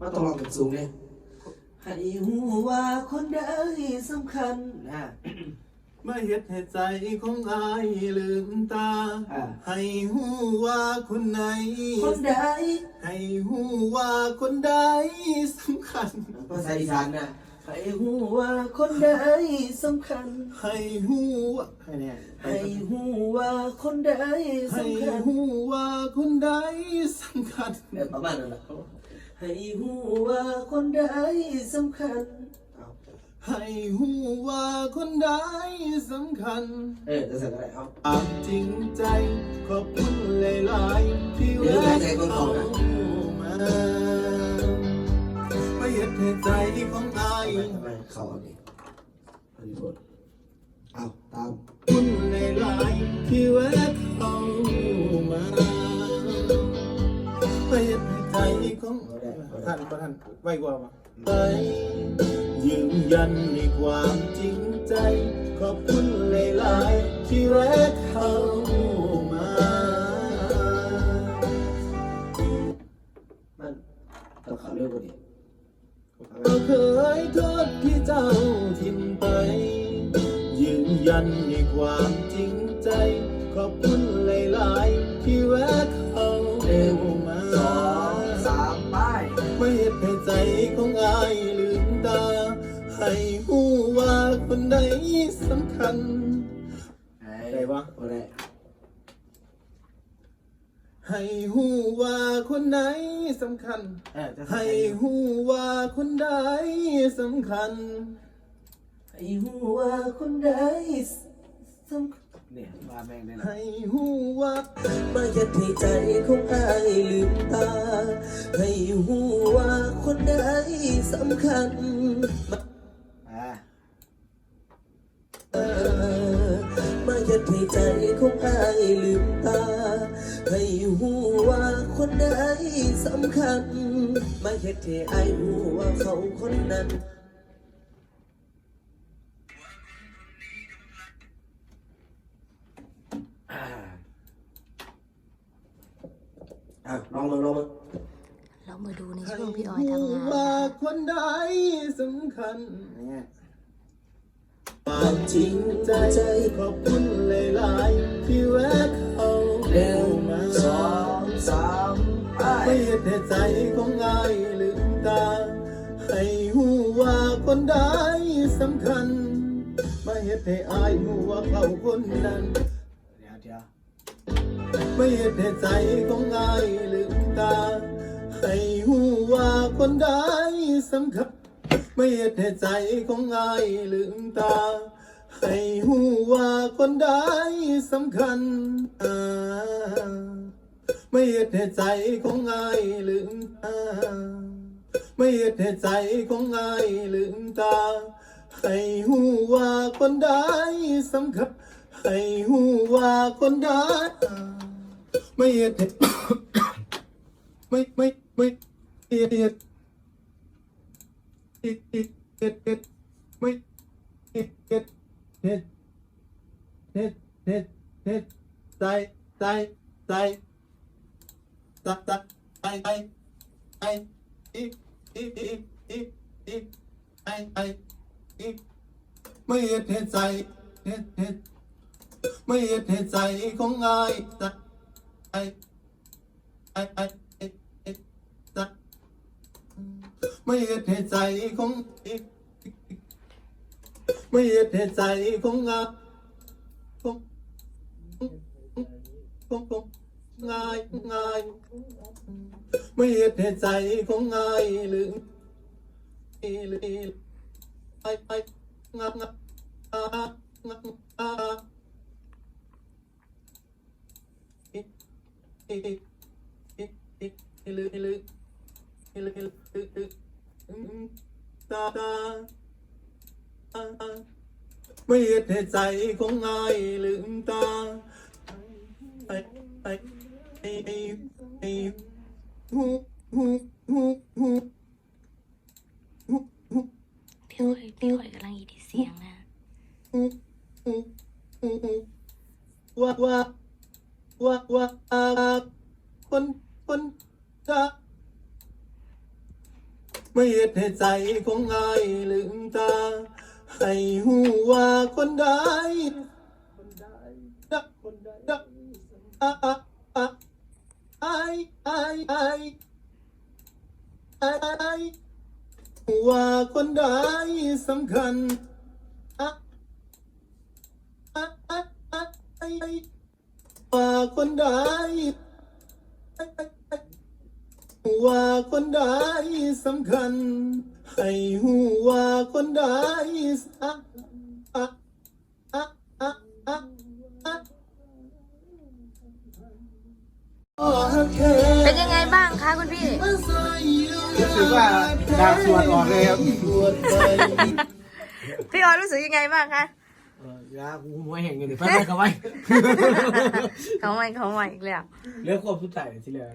มาต้องลองกันสูงเลยให้หูว่าคนใดสำคัญอะมาเฮ็ดให้ใจของอายลืมตา อ่า ให้หูว่าคนไหน คนใดให้หูว่าคนใดสำคัญ ภาษาอีสานนะให้หูว่าคนใดสำคัญ ให้หูว่าให้เนี่ยให้หูว่าคนใดให้สำคัญหูว่าคนใดสำคัญแบบประมาณนั้นแหละ ให้หูว่าคนใดสำคัญเอาให้หูว่าคนใดสำคัญเออจะสั่งอะไรเอาปากจริงใจขอบคุณหลายๆที่เดี๋ยวแวะใจคนเขาเข้านะมามาเฮ็ดให้ใจของอายทำไมเขาเอาดิอันนี้พูดเอาตามคุณหลายๆที่แวะ ของเอาได้เอาได้ท่านประท่านไว้กว่ามาไปยืนยันในความจริงใจ ขอบคุณหลายๆที่แวะเข้ามามันต้องเขาเร็วกว่านี้ก็เคยโทษที่เจ้าทิ้งไป ยืนยันในความจริงใจ ไม่เห็นให้ใจของอายลืมตา ให้หูว่าคนใดสำคัญ ได้ปะเอาได้ให้หูว่าคนไหนสำคัญ เออจะให้หูว่าคนใดสำคัญ ให้หูว่าคนใดสำคัญ เนี่ยว่าแม่งได้ละให้หูว่ามาเย็ดให้ใจของอายลืมตา ให้หูว่าคนใดสำคัญอ่ามาเย็ดให้ใจของอายลืมตา ให้หูว่าคนใดสำคัญ มาเย็ดให้อายหูว่าเขาคนนั้น อะลองมึงลองมึงเรามาดูในให้ช่วงพี่ออยหูทำงานว่านะคะคนใดสำคัญเนี่ยความจริงใจขอบคุณหลายๆที่แวะเข้าหนึ่งมาสองสามไปไม่เห็นแต่ใจของอายลืมตา ให้หูว่าคนใดสำคัญไม่เห็นแต่อายหูว่าเขาคนนั้นเดี๋ยวเดี๋ยว ไม่เห็นแต่ใจของอายลืมตา ให้หูว่าคนใดสำคัญไม่เห็นแต่ใจของอายลืมตา ให้หูว่าคนใดสำคัญอ่าไม่เห็นแต่ใจของอายลืมตาไม่เห็นแต่ใจของอายลืมตา ให้หูว่าคนใดสำคัญ ให้หูว่าคนได้ไม่เห็ดไม่ไม่ไม่เอ็ดเห็ดเห็ดเห็ดเห็ดไม่เห็ดเห็ดเห็ดเห็ดเห็ดเห็ดใจใจใจตัดตัดใปไปไปอีอีอีอีอีไปไปอีไม่เอ็ดเห็ดใจเห็ดเห็ด ไม่เห็นเห็นใจของอายใจใจใจใจใจใจไม่เห็นเห็นใจของไม่เห็นเห็นใจของอายของของของง่ายง่ายไม่เห็นเห็นใจของอายลืมลืมไปไปงับงับอ่างับ ติ๊กติติติลือให้ลือให้ลือใลือตึ๊ตาตาไม่เหตุใจของไอ้ลืมตาไอ้ไอ้ไอ้ไอ้ฮุกฮุกฮุกฮุกพี่หอยพี่หอยกำลังอีดเสียงนะ ว่าว่า ว่าว่าว่าคนคนจะไม่เหตุให้ใจของอายลืมตา ให้หูว่าคนใดคนใดดักคนใดดักอะอะอะไอไอไอไอไอว่าคนใดสำคัญอะอะอะไอ ว่าคนใดว่าคนใดสำคัญ ให้หูว่าคนใดอะอะอะอะอะอะโอ้แค่เป็นยังไงบ้างคะคุณพี่มาใส่เยียวยารู้สึกว่าดาวสวดออกเลยครับปวดใจพี่ออยรู้สึกยังไงบ้างคะ เออยากูไม่เห็นเงินเดี๋ยวไปไปกับไปเขาใหม่เขาใหม่อีกแล้วเลือกควบสุดท้ายที่เหลือ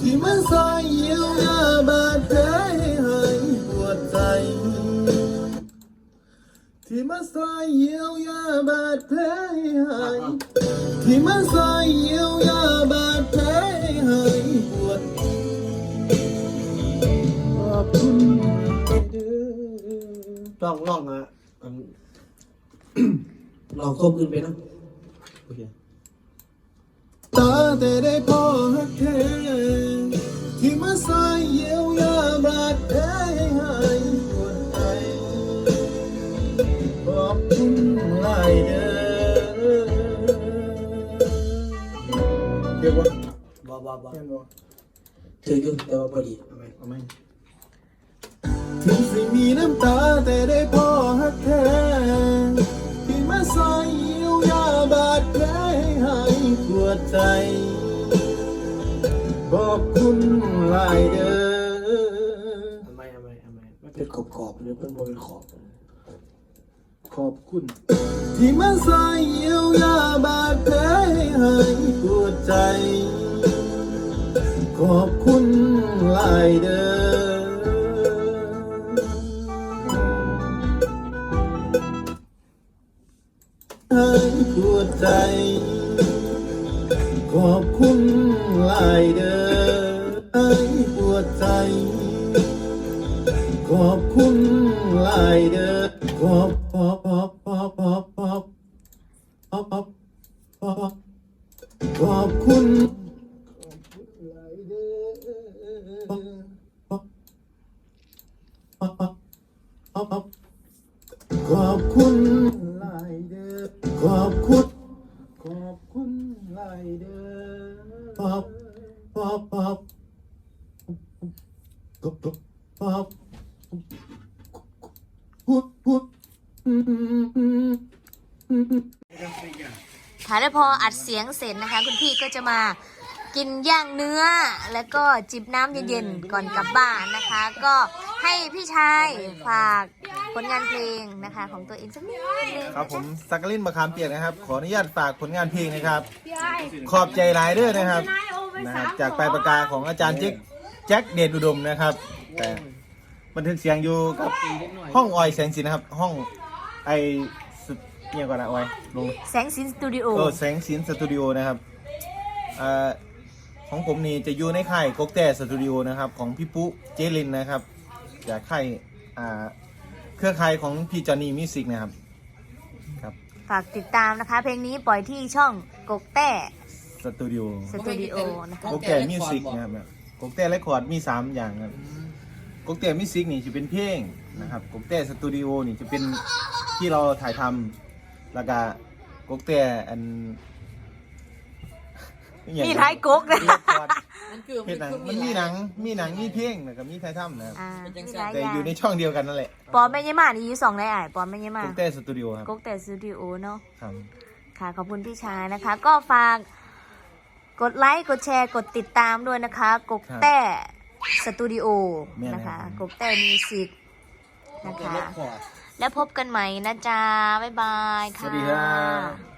ที่มันใส่เยียวยาบาดแผลให้ปวดใจ ที่มาใส่เยียวยาบาดแผลให้ที่มาใส่เยียว ลองลองอะอัน ลองควบอื่นไปนะโอเคตาแต่ได้พอหักแค่ที่มาใส่เยียวยาบาดแผลให้ปวดใจขอบคุณหลายเด้อเก็บวะบอบอบอเก็บวะเจออยู่แต่ว่าพอดีเอาไหมเอาไหม ถึงสิมีน้ำตาแต่ได้พ่อหักแท้ที่มาใส่เยียวยาบาดแผลให้ปวดใจขอบคุณหลายเด้อเอาไมเอาไมเอาไมมันเป็นขอบขอบหรือเป็นบนขอบ ขอบคุณ ที่มาใส่เยียวยาบาดแผลให้ปวดใจ ขอบคุณหลายเด้อ ขอบคุณหลายเด้อขอบขอบขอบขอบขอบขอบขอบขอบขอบขอบคุณหลายเด้อขอบขอบขอบขอบคุณหลายเด้อขอบคุณ ขอบคุณหลายเด้อขอบขอบขอบขอบขอบ พูดพูดอืมอืมอืมอืม ค่ะแล้วพออัดเสียงเสร็จนะคะ คุณพี่ก็จะมากินย่างเนื้อ แล้วก็จิบน้ำเย็นๆก่อนกลับบ้านนะคะ ก็ให้พี่ชายฝากผลงานเพลงนะคะ ของตัวเองสักนิดนึง ครับผมสักกลินมะขามเปียกนะครับ ขออนุญาตฝากผลงานเพลงนะครับ ขอบใจหลายเด้อนะครับนะครับจากปลายปากกาของอาจารย์แจ็คแจ็คเดชอุดมนะครับ แต่บันทึกเสียงอยู่กับห้องออยแสงสินนะครับ ห้องไอสุด เนี่ยก่อนนะออยลงแสงสินสตูดิโอเออแสงสินสตูดิโอนะครับเอ่อของผมนี่จะอยู่ในค่ายกกแต่สตูดิโอนะครับ ของพี่ปุ๊เจลินนะครับจากค่ายอ่าเครือข่ายของพี่จอห์นนี่มิวสิกนะครับครับฝากติดตามนะคะ เพลงนี้ปล่อยที่ช่องกกแต้สตูดิโอสตูดิโอนะคะกกแต่มิวสิกนะครับกกแต่เรคคอร์ดมี3อย่างครับกกแต่มิวสิกนี่จะเป็นเพลงนะครับกกแต่สตูดิโอนี่จะเป็นที่เราถ่ายทำ แล้วก็กกแต่อันอหย่างมีท้ายกกนะเรคคอร์ดมันคือเพจหนังมันมีหนังมีหนังมีเพลงแล้วก็มีไททัมนะครับอ่ามีหลายแต่อย่าอยู่ในงช่องเดียวกันนั่นแหละปอไม่ยมานี่อยู่สองได้อะปอไม่ยมากุ๊กเต้สตูดิโอครับกกแต่สตูดิโอเนาะ ครับค่ะขอบคุณพี่ชายนะคะ ก็ฝากกดไลค์กดแชร์กดติดตามด้วยนะคะกกแต้สตูดิโอนะคะกกแต้มิวสิกนะคะ ขอด แล้วพบกันใหม่นะจ๊ะบ๊ายบายค่ะ สวัสดีครับ